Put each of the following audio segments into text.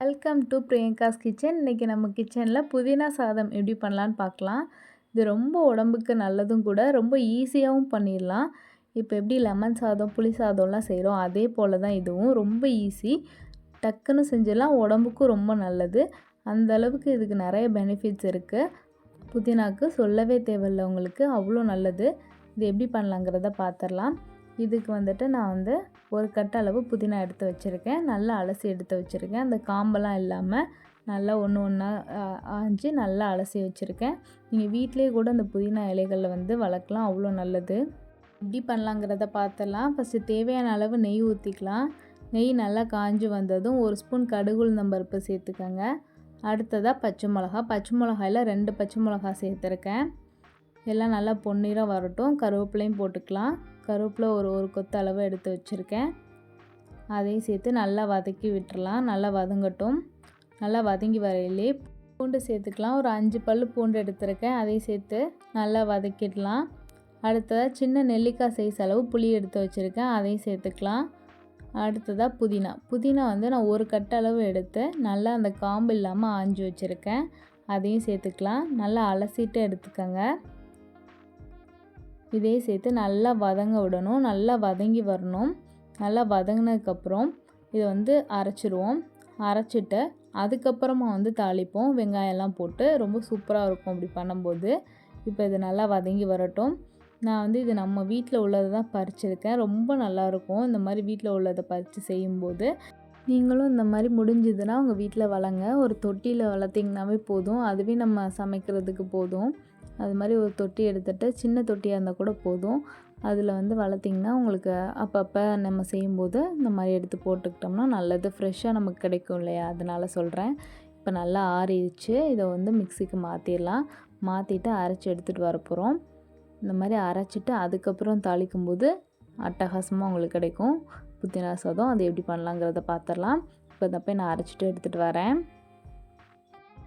Welcome to Priyanka's kitchen இன்றைக்கி நம்ம கிச்சனில் புதினா சாதம் எப்படி பண்ணலான்னு பார்க்கலாம். இது ரொம்ப உடம்புக்கு நல்லதும் கூட ரொம்ப ஈஸியாகவும் பண்ணிடலாம். இப்போ எப்படி லெமன் சாதம் புளி சாதம்லாம் செய்கிறோம் அதே போல் தான் இதுவும் ரொம்ப ஈஸி டக்குன்னு செஞ்சிடலாம் உடம்புக்கும் ரொம்ப நல்லது. அந்த அளவுக்கு இதுக்கு நிறைய பெனிஃபிட்ஸ் இருக்குது புதினாக்கு சொல்லவே தேவையில்லை உங்களுக்கு அவ்வளோ நல்லது. இது எப்படி பண்ணலாங்கிறத பார்த்துடலாம். இதுக்கு வந்துட்டு நான் வந்து ஒரு கட்ட அளவு புதினா எடுத்து வச்சுருக்கேன். நல்லா அலசி எடுத்து வச்சுருக்கேன். அந்த காம்பெல்லாம் இல்லாமல் நல்லா ஒன்று ஒன்றா ஆஞ்சு நல்லா அலசி வச்சுருக்கேன். நீங்கள் வீட்டிலேயே கூட அந்த புதினா இலைகளில் வந்து வளர்க்கலாம். அவ்வளோ நல்லது. எப்படி பண்ணலாங்கிறத பார்த்தலாம் ஃபஸ்ட்டு தேவையான அளவு நெய் ஊற்றிக்கலாம் நெய் நல்லா காஞ்சி வந்ததும் ஒரு ஸ்பூன் கடுகு கடுகுளுந்தம்பருப்பு சேர்த்துக்கோங்க. அடுத்ததாக பச்சை மிளகா பச்சை மிளகாயில் ரெண்டு பச்சை மிளகா சேர்த்துருக்கேன். எல்லாம் நல்லா பொன்னீராக வரட்டும். கருவேப்பிலையும் போட்டுக்கலாம். கருவேப்பிலை ஒரு ஒரு கொத்து அளவு எடுத்து வச்சுருக்கேன். அதையும் சேர்த்து நல்லா வதக்கி விட்டுறலாம். நல்லா வதங்கட்டும். நல்லா வதங்கி வரையிலே பூண்டு சேர்த்துக்கலாம். ஒரு அஞ்சு பல் பூண்டு எடுத்துருக்கேன். அதையும் சேர்த்து நல்லா வதக்கிடலாம். அடுத்ததாக சின்ன நெல்லிக்காய் சைஸ் அளவு புளி எடுத்து வச்சுருக்கேன். அதையும் சேர்த்துக்கலாம். அடுத்ததாக புதினா. புதினா வந்து நான் ஒரு கட்ட அளவு எடுத்து நல்லா அந்த காம்பு இல்லாமல் ஆஞ்சு வச்சுருக்கேன். அதையும் சேர்த்துக்கலாம். நல்லா அலசிட்டு எடுத்துக்கோங்க. இதே சேர்த்து நல்லா வதங்க விடணும். நல்லா வதங்கி வரணும். நல்லா வதங்கினதுக்கப்புறம் இதை வந்து அரைச்சிடுவோம் அரைச்சிட்டு அதுக்கப்புறமா வந்து தாளிப்போம். வெங்காயம்லாம் போட்டு ரொம்ப சூப்பராக இருக்கும் அப்படி பண்ணும்போது. இப்போ இது நல்லா வதங்கி வரட்டும். நான் வந்து இது நம்ம வீட்டில் உள்ளதை தான் பறிச்சிருக்கேன். ரொம்ப நல்லாயிருக்கும் இந்த மாதிரி வீட்டில் உள்ளதை பறித்து செய்யும்போது. நீங்களும் இந்த மாதிரி முடிஞ்சதுன்னா உங்கள் வீட்டில் வளங்க. ஒரு தொட்டியில் வளர்த்திங்கனாவே போதும். அதுவே நம்ம சமைக்கிறதுக்கு போதும். அது மாதிரி ஒரு தொட்டி எடுத்துகிட்டு சின்ன தொட்டியாக இருந்தால் கூட போதும். அதில் வந்து வளர்த்திங்கன்னா உங்களுக்கு அப்பப்போ நம்ம செய்யும்போது இந்த மாதிரி எடுத்து போட்டுக்கிட்டோம்னா நல்லது. ஃப்ரெஷ்ஷாக நமக்கு கிடைக்கும் இல்லையா? அதனால் சொல்கிறேன் இப்போ நல்லா ஆறிடுச்சு. இதை வந்து மிக்சிக்கு மாற்றிடலாம் மாற்றிட்டு அரைச்சி எடுத்துகிட்டு வரப்போகிறோம் இந்த மாதிரி அரைச்சிட்டு அதுக்கப்புறம் தாளிக்கும்போது அட்டகாசமாக உங்களுக்கு கிடைக்கும். புதினா சாதம் அது எப்படி பண்ணலாங்கிறத பார்த்துடலாம் இப்போ தப்பே நான் அரைச்சிட்டு எடுத்துகிட்டு வரேன்.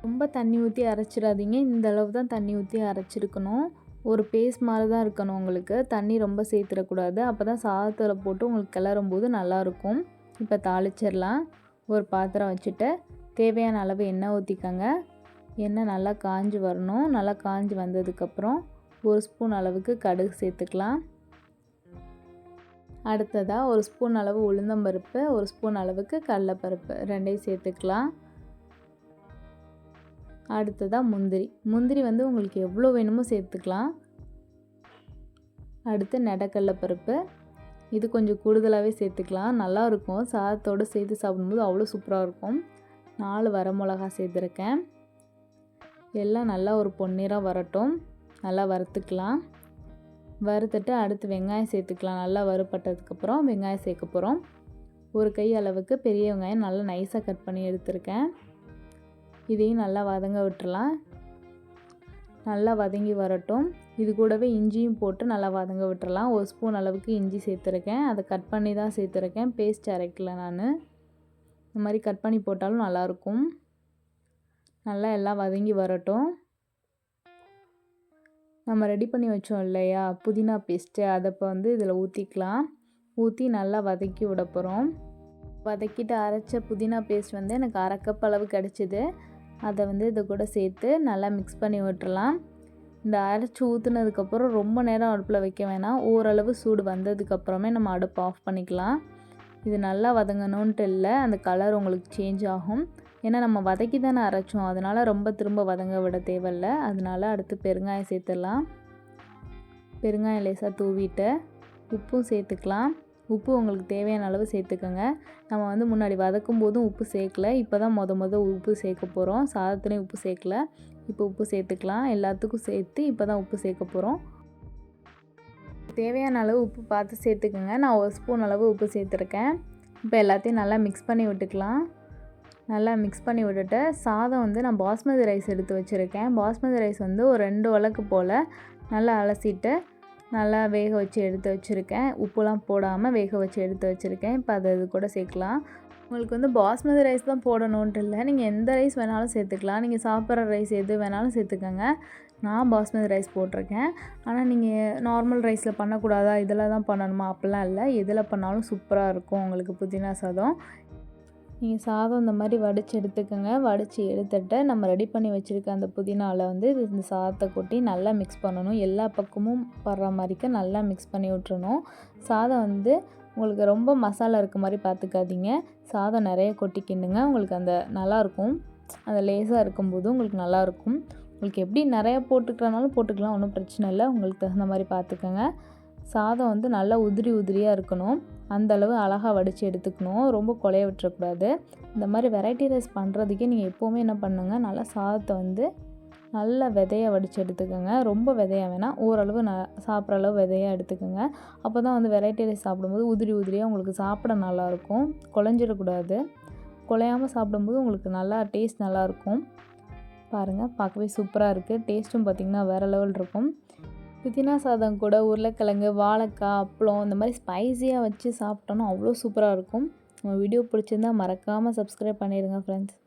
ரொம்ப தண்ணி ஊற்றி அரைச்சிடாதீங்க. இந்த அளவு தான் தண்ணி ஊற்றி அரைச்சிருக்கணும். ஒரு பேஸ்ட் மாதிரி தான் இருக்கணும் உங்களுக்கு. தண்ணி ரொம்ப சேர்த்துடக்கூடாது. அப்போ தான் சாதத்தில் போட்டு உங்களுக்கு கிளறும் போது நல்லாயிருக்கும் இப்போ தாளிச்சிடலாம். ஒரு பாத்திரம் வச்சுட்டு தேவையான அளவு எண்ணெய் ஊற்றிக்கோங்க எண்ணெய் நல்லா காஞ்சி வரணும். நல்லா காஞ்சி வந்ததுக்கப்புறம் ஒரு ஸ்பூன் அளவுக்கு கடுகு சேர்த்துக்கலாம். அடுத்ததாக ஒரு ஸ்பூன் அளவு உளுந்தம்பருப்பு ஒரு ஸ்பூன் அளவுக்கு கடலப்பருப்பு. ரெண்டையும் சேர்த்துக்கலாம். அடுத்ததாக முந்திரி. முந்திரி வந்து உங்களுக்கு எவ்வளோ வேணுமோ சேர்த்துக்கலாம். அடுத்து நெடக்கடல பருப்பு. இது கொஞ்சம் கூடுதலாகவே சேர்த்துக்கலாம். நல்லாயிருக்கும் சாதத்தோடு சேர்த்து சாப்பிடும்போது அவ்வளோ சூப்பராக இருக்கும். நாலு வரமிளகா சேர்த்துருக்கேன். எல்லாம் நல்லா ஒரு பொன்னிறம் வரட்டும். நல்லா வறுத்துக்கலாம். வறுத்துட்டு அடுத்து வெங்காயம் சேர்த்துக்கலாம். நல்லா வறுப்பட்டதுக்கப்புறம் வெங்காயம் சேர்க்க போகிறோம் ஒரு கை அளவுக்கு பெரிய வெங்காயம் நல்லா நைஸாக கட் பண்ணி எடுத்திருக்கேன். இதையும் நல்லா வதங்க விட்டுறலாம். நல்லா வதங்கி வரட்டும். இது கூடவே இஞ்சியும் போட்டு நல்லா வதங்க விட்டுறலாம். ஒரு ஸ்பூன் அளவுக்கு இஞ்சி சேர்த்துருக்கேன். அதை கட் பண்ணி தான் சேர்த்துருக்கேன். பேஸ்ட் அரைக்கல நான். இந்த மாதிரி கட் பண்ணி போட்டாலும் நல்லாயிருக்கும். நல்லா எல்லாம் வதங்கி வரட்டும். நம்ம ரெடி பண்ணி வச்சோம் இல்லையா? புதினா பேஸ்ட்டு அதை இப்போ வந்து இதில் ஊற்றிக்கலாம் ஊற்றி நல்லா வதக்கி விட போகிறோம். வதக்கிட்டு அரைச்ச புதினா பேஸ்ட் வந்து எனக்கு அரை கப் அளவு கிடச்சிது. அதை வந்து இது கூட சேர்த்து நல்லா மிக்ஸ் பண்ணி விட்டுறலாம். இந்த அரைச்சி ஊற்றுனதுக்கப்புறம் ரொம்ப நேரம் அடுப்பில் வைக்க வேணாம். ஓரளவு சூடு வந்ததுக்கப்புறமே நம்ம அடுப்பு ஆஃப் பண்ணிக்கலாம். இது நல்லா வதங்கணுன்ட்டு இல்லை அந்த கலர் உங்களுக்கு சேஞ்ச் ஆகும். ஏன்னா நம்ம வதக்கி தானே அரைச்சோம். அதனால் ரொம்ப திரும்ப வதங்க விட தேவையில்ல. அதனால் அடுத்து பெருங்காயம் சேர்த்துடலாம். பெருங்காயம் லேசாக தூவிட்டு உப்பும் சேர்த்துக்கலாம். உப்பு உங்களுக்கு தேவையான அளவு சேர்த்துக்கோங்க. நம்ம வந்து முன்னாடி வதக்கும் போதும் உப்பு சேர்க்கல. இப்போ தான் மொத மொதல் உப்பு சேர்க்க போகிறோம் சாதத்துலேயும் உப்பு சேர்க்கல. இப்போ உப்பு சேர்த்துக்கலாம். எல்லாத்துக்கும் சேர்த்து இப்போ தான் உப்பு சேர்க்க போகிறோம் தேவையான அளவு உப்பு பார்த்து சேர்த்துக்கோங்க. நான் ஒரு ஸ்பூன் அளவு உப்பு சேர்த்துருக்கேன். இப்போ எல்லாத்தையும் நல்லா மிக்ஸ் பண்ணி விட்டுக்கலாம். நல்லா மிக்ஸ் பண்ணி விட்டுட்டு சாதம் வந்து நான் பாஸ்மதி ரைஸ் எடுத்து வச்சுருக்கேன். பாஸ்மதி ரைஸ் வந்து ஒரு ரெண்டு வழக்கு போல் நல்லா அலசிட்டு நல்லா வேக வச்சு எடுத்து வச்சுருக்கேன். உப்புலாம் போடாமல் வேக வச்சு எடுத்து வச்சுருக்கேன். இப்போ அதை இது கூட சேர்க்கலாம். உங்களுக்கு வந்து பாஸ்மதி ரைஸ் தான் போடணுன்ட்டு இல்லை. நீங்கள் எந்த ரைஸ் வேணாலும் சேர்த்துக்கலாம். நீங்கள் சாப்பிட்ற ரைஸ் எது வேணாலும் சேர்த்துக்கோங்க. நான் பாஸ்மதி ரைஸ் போட்டிருக்கேன். ஆனால் நீங்கள் நார்மல் ரைஸில் பண்ணக்கூடாதா? இதில் தான் பண்ணணுமா? அப்படிலாம் இல்லை. எதில் பண்ணாலும் சூப்பராக இருக்கும் உங்களுக்கு புதினா சாதம். நீங்கள் சாதம் இந்த மாதிரி வடித்து எடுத்துக்கோங்க. வடித்து எடுத்துகிட்ட நம்ம ரெடி பண்ணி வச்சுருக்க அந்த புதினாவில் வந்து இந்த சாதத்தை கொட்டி நல்லா மிக்ஸ் பண்ணணும். எல்லா பக்கமும் படுற மாதிரிக்கு நல்லா மிக்ஸ் பண்ணி விட்டுறணும். சாதம் வந்து உங்களுக்கு ரொம்ப மசாலா இருக்க மாதிரி பார்த்துக்காதீங்க சாதம் நிறைய கொட்டிக்கிண்டுங்க. உங்களுக்கு அந்த நல்லாயிருக்கும் அந்த லேசாக இருக்கும்போது உங்களுக்கு நல்லாயிருக்கும் உங்களுக்கு எப்படி நிறையா போட்டுக்கிறனாலும் போட்டுக்கலாம். ஒன்றும் பிரச்சனை இல்லை. உங்களுக்கு தகுந்த மாதிரி பார்த்துக்கோங்க சாதம் வந்து நல்லா உதிரி உதிரியாக இருக்கணும். அந்த அளவு அழகாக வடித்து எடுத்துக்கணும். ரொம்ப குழைய விட்டுறக்கூடாது. இந்த மாதிரி வெரைட்டி ரைஸ் பண்ணுறதுக்கே நீங்கள் எப்போவுமே என்ன பண்ணுங்கள் நல்லா சாதத்தை வந்து நல்ல விதைய வடித்து எடுத்துக்கோங்க. ரொம்ப விதையா வேணாம் ஓரளவு ந சாப்பிட்ற அளவு விதையாக எடுத்துக்கோங்க. அப்போ தான் வந்து வெரைட்டி ரைஸ் சாப்பிடும்போது உதிரி உதிரியாக உங்களுக்கு சாப்பிட நல்லாயிருக்கும். குழஞ்சிடக்கூடாது. குலையாமல் சாப்பிடும்போது உங்களுக்கு நல்லா டேஸ்ட் நல்லாயிருக்கும். பாருங்கள் பார்க்கவே சூப்பராக இருக்குது டேஸ்ட்டும் பார்த்திங்கன்னா வேறு லெவல் இருக்கும். புதினா சாதம் கூட உருளைக்கிழங்கு வாழைக்காய் அப்பளம் இந்த மாதிரி ஸ்பைஸியாக வச்சு சாப்பிட்டோன்னா அவ்வளோ சூப்பராக இருக்கும். உங்கள் வீடியோ பிடிச்சிருந்தா மறக்காமல் சப்ஸ்கிரைப் பண்ணிடுங்க ஃப்ரெண்ட்ஸ்